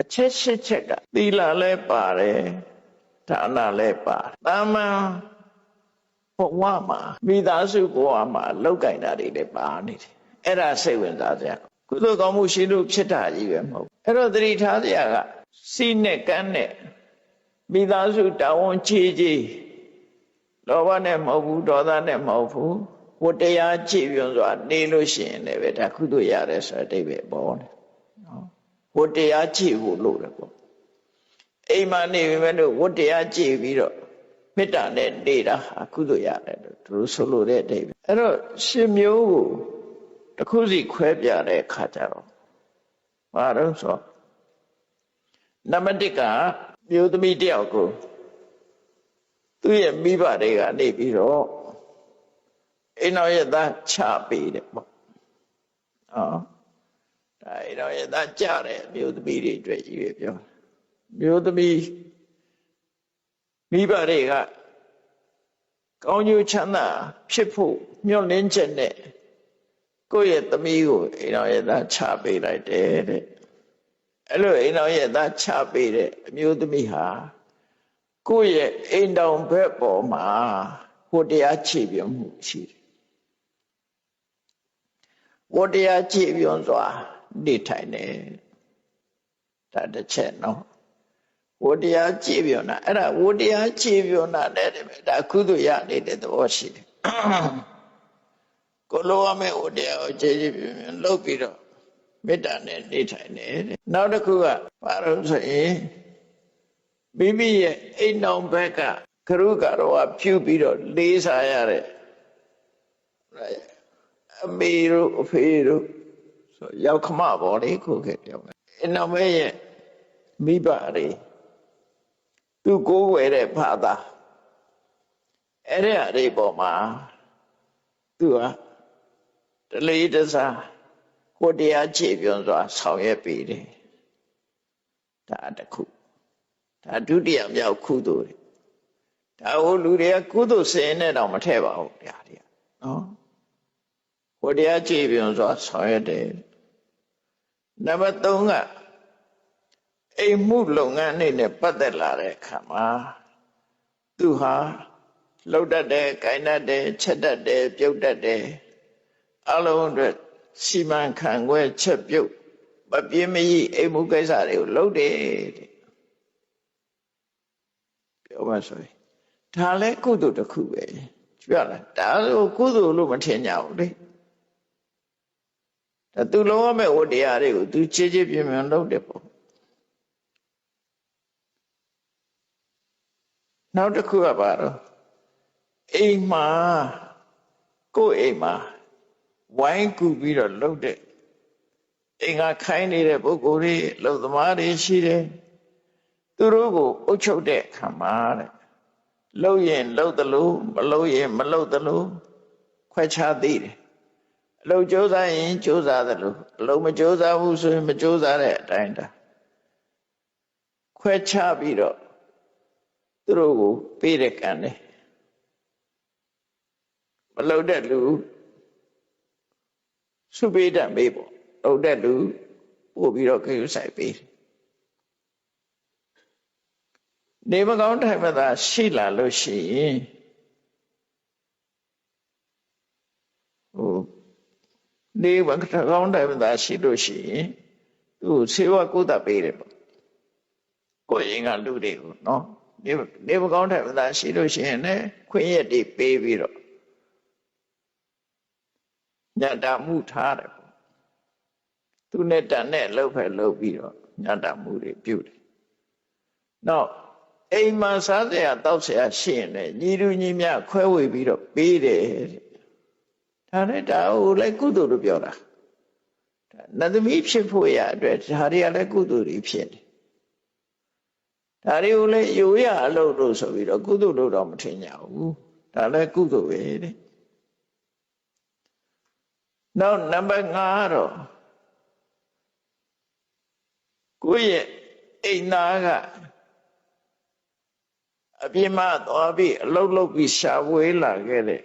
အချက်ရှစ်ချက်ကသီလလည်းပါတယ်ဒါနလည်းပါတယ်တာမန်ဘဝမှာမိသားစုဘဝမှာလောက်ကင်တာတွေလည်းပါနေတယ်အဲ့ဒါစိတ်ဝင်စားစရာကုသိုလ်ကောင်းမှုရှိလို့ဖြစ်တာကြီးပဲမဟုတ်အဲ့တော့သတိထားစရာကစီးနဲ့ကန်းနဲ့မိသားစုတာဝန်ချေချေလောဘနဲ့မဟုတ်ဘူးဒေါသနဲ့မဟုတ်ဘူးဝတ္တရားကြည်ပြွန်စွာနေလို့ရှိရင်လည်းပဲဒါကုသိုလ်ရတယ်ဆိုတဲ့အဓိပ္ပာယ်ပေါ်တယ်နော် ဝတ္တရားကြည်ဖို့လို့တယ်ပေါ့အိမ်မှာနေပြီမဲ့လို့ဝတ္တရားကြည်ပြီးတော့မေတ္တာနဲ့နေတာဟာကုသိုလ်ရတယ်လို့သူတို့ဆိုလို့တဲ့အဓိပ္ပာယ်အဲ့တော့ရှင်မျိုးကိုတစ်ခုစီခွဲပြတဲ့အခါကျတော့ဘာလို့ဆိုနံပါတ်1ကမျိုးသမီးတယောက်ကိုသူ့ရဲ့မိဘတွေကနေပြီးတော့အိမ်တော်ရဲ့သားချပေးတယ်ပေါ့။ဟောဒါ အိမ်တော်ရဲ့သားကြတယ်မျိုးသမီးတွေအတွက်ကြီးပဲပြော။မျိုးသမီးမိဘတွေကကောင်းကျိုးချမ်းသာဖြစ်ဖို့မျှော်လင့်ချက်နဲ့ကိုယ့်ရဲ့သမီးကိုအိမ်တော်ရဲ့သားချပေးလိုက်တယ်တဲ့။အဲ့လိုအိမ်တော်ရဲ့သားချပေးတဲ့အမျိုးသမီးဟာကိုယ့်ရဲ့အိမ်တော်ဘက်ပေါ်မှာဟိုတရားခြေပြုံးမှုရှိတယ်ဝတ္တရားခြေပြုံးစွာ နေထိုင်တယ်ဒါတစ်ချက်နော်ဝတ္တရားခြေပြုံးတာအဲ့ဒါဝတ္တရားခြေပြုံးတာတဲ့ဒါကုသိုလ်ရနေတဲ့သဘောရှိတယ်ကိုလိုရမယ့်ဝတ္တရားကိုခြေခြေပြုံးလုပ်ပြီးတော့မေတ္တာနဲ့နေထိုင်တယ်တဲ့နောက်တစ်ခုကဘာလို့ဆိုရင်မိမိရဲ့အိမ်တော်ဘက်ကကရုကတော့ဖြူပြီးတော့လေးစားရတဲ့အမေတို့အဖေတို့ ဆိုရောက်ခမပေါ်လေခုခဲ့ပြောမယ်အိမ်တော်ဘက်ရဲ့မိဘတွေသူကိုးဝယ်တဲ့ဘာသာအဲ့ဒီအရေးပေါ်မှာသူကတလေးတစားကိုတရားခြေပြွန်စွာ ဆောင်ရွက်ပေးတယ်ဒါတစ်ခုဒါဒုတိယမြောက်ကုသိုလ်တွေဒါဟိုလူတွေကကုသိုလ်စင်နဲ့တော့မထည့်ပါဘူးဗျာဒီကနော်ဟိုတရားကြည်ပြွန်စွာဆောင်ရွက်တယ် နံပါတ်3ကအိမ်မှုလုပ်ငန်းနေနဲ့ပတ်သက်လာတဲ့အခါမှာသူဟာလှုပ်တတ်တယ်၊ကိုင်တတ်တယ်၊ချက်တတ်တယ်၊ပြုတ်တတ်တယ်အလုံးအတွက်စီမံခန့်ခွဲချက်ပြုတ်မပြင်းမကြီးအိမ်မှုကိစ္စတွေကိုလုပ်တယ်တဲ့ပြောမှဆိုရင်ဒါလည်းကုသိုလ်တစ်ခုပဲကြွရလားဒါဆိုကုသိုလ်လို့မထင်ကြဘူးလေဒါ သူလုံးဝမဲ့ဝတရားတွေကိုသူချေချေပြင်းပြင်းလုပ်တယ်ပေါ့နောက်တစ်ခုကဘာတော့အိမ်မှာကိုယ့်အိမ်မှာဝိုင်းကူပြီးတော့လှုပ်တဲ့အိမ်ကခိုင်းနေတဲ့ပုဂ္ဂိုလ်တွေလှုပ်သမားတွေရှိတယ်သူတို့ကိုအုပ်ချုပ်တဲ့အခါမှာတဲ့လှုပ်ရင်လှုပ်သလိုမလှုပ်ရင်မလှုပ်သလိုခွဲခြားသိတယ် အလုပ်ကြိုးစားရင်ကြိုးစားသလိုအလုပ်မကြိုးစားဘူးဆိုရင်မကြိုးစားတဲ့အတိုင်းတာခွဲခြားပြီးတော့သူတို့ကိုပေးတဲ့ကံတယ်မလှုပ်တဲ့လူစုပေးတတ်မေးပေါ့လှုပ်တဲ့လူပို့ပြီးတော့ခရုဆိုင်ပေးတယ်နေမကောင်းထိုင်မသာရှိလာလို့ရှိရင်ဟို နေမကောင်းထိုင်မသာရှိလို့ရှိရင်သူဆေးဝါးကုသပေးတယ်ပေါ့ကိုယ်ရင်ကလူတွေကိုနော်နေနေမကောင်းထိုင်မသာရှိလို့ရှိရင်လည်းခွင့်ရက်တွေပေးပြီးတော့ညတာမှုထားတယ်ပေါ့သူနဲ့တန်နဲ့လှုပ်ဖက်လှုပ်ပြီးတော့ညတာမှုတွေပြုတယ်နောက်အိမ်မှာစားစရာတောက်စရာရှိရင်လည်းညီလူညီမြခွဲဝေပြီးတော့ပေးတယ် ဒါနဲ့ဒါဟိုလည်းကုသိုလ်လို့ပြောတာနတ်သမီးဖြစ်ဖို့ရအတွက်ဒါတွေကလည်းကုသိုလ်တွေဖြစ်တယ်ဒါတွေကိုလည်းယူရအလုပ်လို့ဆိုပြီးတော့ကုသိုလ်လို့တော့မထင်ကြဘူးဒါလည်းကုသိုလ်ပဲတဲ့နောက်နံပါတ်5ကတော့ကိုယ့်ရဲ့အိမ်သားကအပြင်းမသွားပြီးအလုတ်လုတ်ပြီးရှာဝေးလာခဲ့တဲ့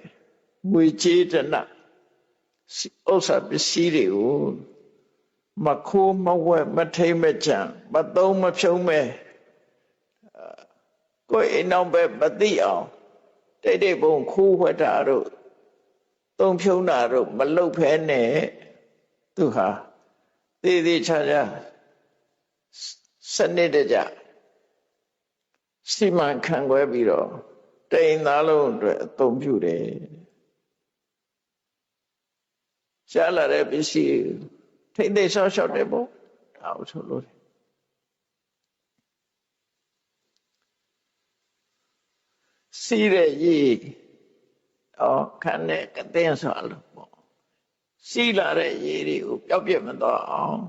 ငွေကြေးတန ဥစ္စာပစ္စည်းတွေကိုမခိုးမဝဲမထိမ့်မကြံမသုံးမဖြုံးမဲကိုယ်အိမ်အောင်ပဲမသိအောင်တိတ်တိတ်ပုံခိုးဝှက်တာတို့သုံးဖြုံးတာတို့မလုတ်ဖဲနဲ့သူဟာသေးသေးချာချာစနစ်တကျစီမံခန့်ခွဲပြီးတော့တိမ်သားလုံးအတွက်အသုံးပြုတယ် ရှားလာတဲ့ပစ္စည်းထိမ့်သိဆောက်ရှောက်တယ်ပေါ့ဒါအောင်ဆိုလို့စီးတဲ့ရေဩခန်းနဲ့ကတဲ့ဆိုလို့ပေါ့စီးလာတဲ့ရေတွေကိုပျောက်ပြတ်မသွားအောင်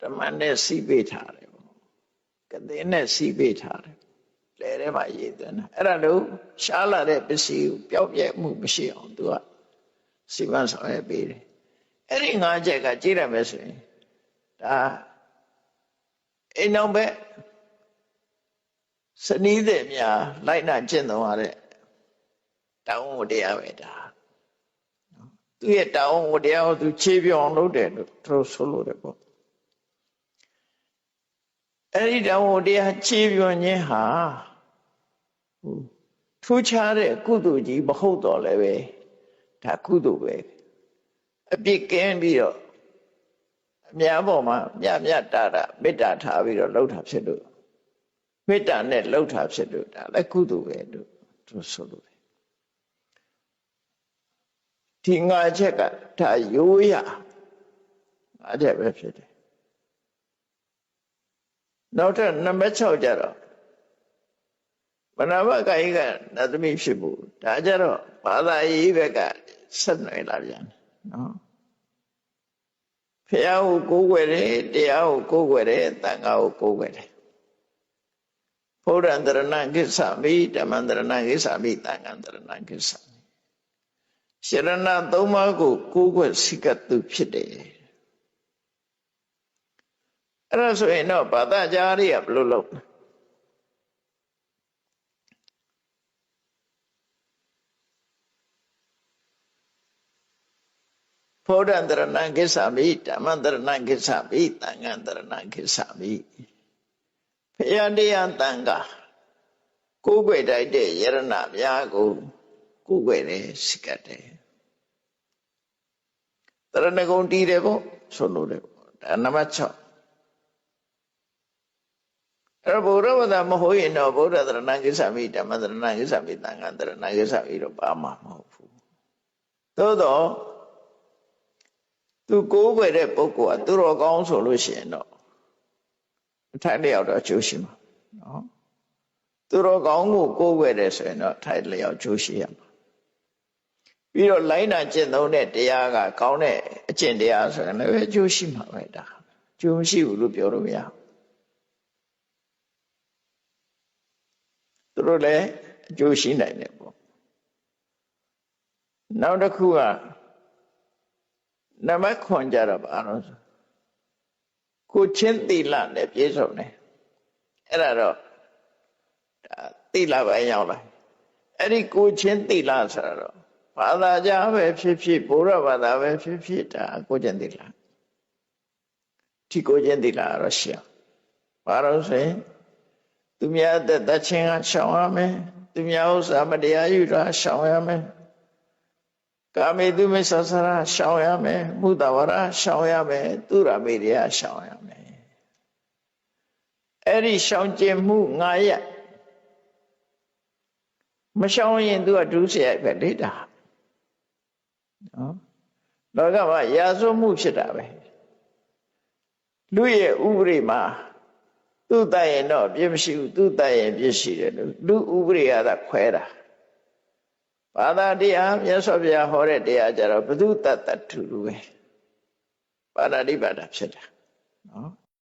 ဓမ္မနဲ့စီးပေးထားတယ်ပေါ့ကတဲ့နဲ့စီးပေးထားတယ်လဲထဲမှာရေသွင်းတာအဲ့ဒါလို့ရှားလာတဲ့ပစ္စည်းကိုပျောက်ပြတ်မှုမရှိအောင်သူက စီမံဆောင်ရွက်ပေးတယ်အဲ့ဒီငါးချက်ကကြည့်ရမယ်ဆိုရင်ဒါအိမ်အောင်ပဲစနီးတဲ့များလိုက်နာကျင့်သုံးရတဲ့တောင်းဝတရားပဲဒါသူရဲ့တောင်းဝတရားကိုသူခြေပြောင်းလုပ်တယ်လို့သူတို့ဆိုလို့တယ်ပေါ့အဲ့ဒီတောင်းဝတရားခြေပြောင်းခြင်းဟာထူးခြားတဲ့ကုသိုလ်ကြီးမဟုတ်တော့လည်းပဲ ဒါကုသိုလ်ပဲအပြစ်ကင်းပြီးတော့အများပေါ်မှာမြတ်မြတ်တာတာမေတ္တာထားပြီးတော့လှုပ်တာဖြစ်လို့မေတ္တာနဲ့လှုပ်တာဖြစ်လို့ဒါလည်းကုသိုလ်ပဲလို့သူဆိုလို့ဒီငါချက်ကဒါရိုးရငါချက်ပဲဖြစ်တယ်နောက်ထပ်နံပါတ်6ကျတော့ မနာမကာယကနတ်သမီးဖြစ်ဖို့ဒါကြတော့ဘာသာရေးဘက်ကဆက်နွယ်လာပြန်နော်ဖះကိုကိုးကွယ်တယ်တရားကိုကိုးကွယ်တယ်တန်ခါကိုကိုးကွယ်တယ်ဘုရားတရဏကိစ္စမိဓမ္မတရဏကိစ္စမိတန်ခါတရဏကိစ္စမိရှရဏသုံးပါးကိုကိုးကွယ်စိကတုဖြစ်တယ်အဲ့ဒါဆိုရင်တော့ဘာသာကြားရဘယ်လိုလုပ်လဲ ဖောဒံတရဏံကိစ္ဆာမိဓမ္မတရဏံကိစ္ဆာမိသံဃံတရဏံကိစ္ဆာမိဖယားတရားတန်ခါကိုယ်ွယ်တိုက်တဲ့ယရဏများကိုကိုယ်ွယ်တယ်စိကတ်တယ်တရဏဂုံတီးတယ်ပေါ့ဆိုလို့တယ်ပေါ့ဒါနံပါတ်6အဲ့ဘုရားဝဒမဟုတ်ရင်တော့ဘုရားတရဏကိစ္ဆာမိဓမ္မတရဏကိစ္ဆာမိသံဃံတရဏကိစ္ဆာမိတော့ပါမှာမဟုတ်ဘူးသို့တော့ သူကိုးကွယ်တဲ့ပုဂ္ဂိုလ်ကသူတော်ကောင်းဆိုလို့ရှိရင်တော့အထိုက်လျောက်တော့အကျိုးရှိမှာနော်သူတော်ကောင်းကိုကိုးကွယ်တယ်ဆိုရင်တော့ထိုက်လျောက်အကျိုးရှိရမှာပြီးတော့လိုင်းနာကျင့်သုံးတဲ့တရားကကောင်းတဲ့အကျင့်တရားဆိုရင်လည်းအကျိုးရှိမှာပဲဒါအကျိုးမရှိဘူးလို့ပြောလို့မရသူတို့လည်းအကျိုးရှိနိုင်တယ်ပေါ့နောက်တစ်ခုက နမခွန်ကြတော့ဘာလို့ဆိုကိုချင်းသီလနဲ့ပြည့်စုံတယ်အဲ့ဒါတော့ဒါသီလပဲရောက်လာအဲ့ဒီကိုချင်းသီလဆိုတော့ဘာသာကြားပဲဖြစ်ဖြစ်ဘုရားဘာသာပဲဖြစ်ဖြစ်ဒါကိုချင်းသီလဒီကိုချင်းသီလတော့ရှင်းဘာလို့ဆိုရင်သူများတဲ့တချင်းကရှောင်ရမယ်သူများဥစ္စာမတရားယူတာရှောင်ရမယ် ကာမေတုမေသဆရာရှောင်ရမယ်မုဒ္ဒဝရရှောင်ရမယ်သူရမေရိယရှောင်ရမယ်အဲ့ဒီရှောင်ကျင်မှုငါရမရှောင်ရင်သူကဒုစရိုက်ပဲလေတာနော်လောကမှာရာဇဝမှုဖြစ်တာပဲလူရဲ့ဥပရိမှာသူ့တတ်ရင်တော့ပြည့်မရှိဘူးသူ့တတ်ရင်ပြည့်ရှိတယ်လို့လူဥပရိယသာခွဲတာ ဘာသာတရားမြတ်စွာဘုရားဟောတဲ့တရားကြတော့ဘုသူတတ္တတူလူပဲပါဠိပါဒဖြစ်တာနော်